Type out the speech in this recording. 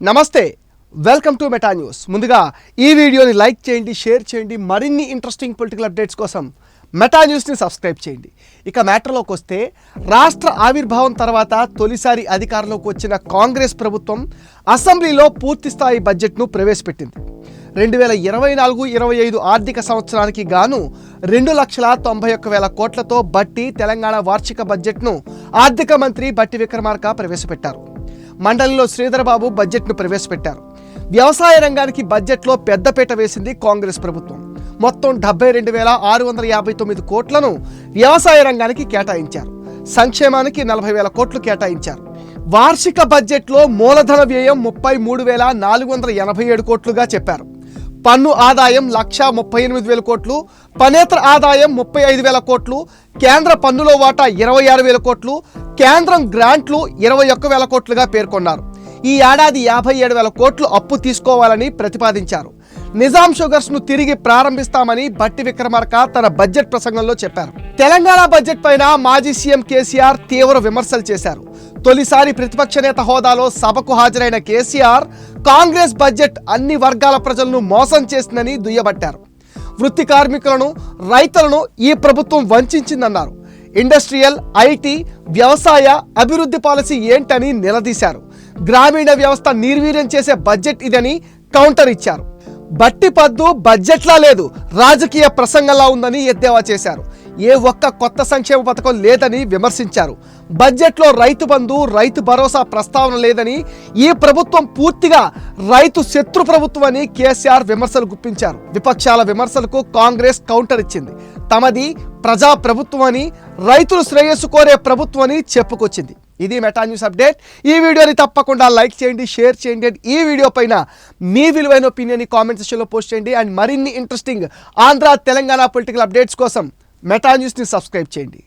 నమస్తే welcome to meta news. ముందుగా ఈ వీడియోని లైక్ చేయండి షేర్ చేయండి మరిన్ని ఇంట్రెస్టింగ్ పొలిటికల్ అప్డేట్స్ కోసం మెటా న్యూస్ని సబ్స్క్రైబ్ చేయండి. ఇక మ్యాటర్లోకి వస్తే రాష్ట్ర ఆవిర్భావం తర్వాత తొలిసారి అధికారంలోకి వచ్చిన కాంగ్రెస్ ప్రభుత్వం అసెంబ్లీలో పూర్తి స్థాయి బడ్జెట్ను ప్రవేశపెట్టింది. రెండు వేల ఇరవై నాలుగు ఇరవై ఐదు ఆర్థిక సంవత్సరానికి గాను రెండు లక్షల తొంభై ఒక్క వేల కోట్లతో బట్టి తెలంగాణ వార్షిక బడ్జెట్ను ఆర్థిక మంత్రి బట్టి విక్రమార్క ప్రవేశపెట్టారు. మండలిలో శ్రీధరబాబు బడ్జెట్ను ప్రవేశపెట్టారు. వ్యవసాయ రంగానికి బడ్జెట్లో పెద్దపీట వేసింది కాంగ్రెస్ ప్రభుత్వం. మొత్తం డెబ్బై రెండు వేల ఆరు వందల యాభై తొమ్మిది కోట్లను వ్యవసాయ రంగానికి కేటాయించారు. సంక్షేమానికి నలభై వేల కోట్లు కేటాయించారు. వార్షిక బడ్జెట్లో మూలధన వ్యయం ముప్పై మూడు వేల నాలుగు వందల ఎనభై ఏడు కోట్లుగా చెప్పారు. పన్ను ఆదాయం లక్ష ముప్పై ఎనిమిది వేల కోట్లు పనేతర ఆదాయం ముప్పై ఐదు వేల కోట్లు కేంద్ర పన్నులో వాటా ఇరవై ఆరు వేల కోట్లు కేంద్రం గ్రాంట్లు ఇరవై ఒక్క వేల కోట్లుగా పేర్కొన్నారు. ఈ ఏడాది యాభై ఏడు వేల కోట్లు అప్పు తీసుకోవాలని ప్రతిపాదించారు. నిజాం షుగర్స్ను తిరిగి ప్రారంభిస్తామని బట్టి విక్రమార్క తన బడ్జెట్ ప్రసంగంలో చెప్పారు. తెలంగాణ బడ్జెట్ పైన మాజీ సీఎం కేసీఆర్ తీవ్ర విమర్శలు చేశారు. తొలిసారి ప్రతిపక్ష నేత హోదాలో సభకు హాజరైన కేసీఆర్ కాంగ్రెస్ బడ్జెట్ అన్ని వర్గాల ప్రజలను మోసం చేసిందని దుయ్యబట్టారు. వృత్తి కార్మికులను రైతులను ఈ ప్రభుత్వం వంచిందన్నారు ఇండస్ట్రియల్ ఐటీ వ్యవసాయ అభివృద్ధి పాలసీ ఏంటని నిలదీశారు. గ్రామీణ వ్యవస్థ నిర్వీర్యం చేసే బడ్జెట్ ఇదని కౌంటర్ ఇచ్చారు. బట్టి పద్దు బడ్జెట్లా లేదు రాజకీయ ప్రసంగంలా ఉందని ఎద్దేవా చేశారు. ఏ ఒక్క కొత్త సంక్షేమ పథకం లేదని విమర్శించారు. బడ్జెట్లో రైతు బంధు రైతు భరోసా ప్రస్తావన లేదని ఈ ప్రభుత్వం పూర్తిగా రైతు శత్రు ప్రభుత్వం అని కేసీఆర్ విమర్శలు గుప్పించారు. విపక్షాల విమర్శలకు కాంగ్రెస్ కౌంటర్ ఇచ్చింది. తమది ప్రజా ప్రభుత్వం అని రైతులు శ్రేయస్సు కోరే ప్రభుత్వం అని చెప్పుకొచ్చింది. ఇది మెటా న్యూస్ అప్డేట్. ఈ వీడియోని తప్పకుండా లైక్ చేయండి షేర్ చేయండి. అండ్ ఈ వీడియో పైన మీ విలువైన ఒపీనియన్ కామెంట్ సెక్షన్లో పోస్ట్ చేయండి. అండ్ మరిన్ని interesting Andhra Telangana political updates కోసం మెటా న్యూస్ని సబ్స్క్రైబ్ చేయండి.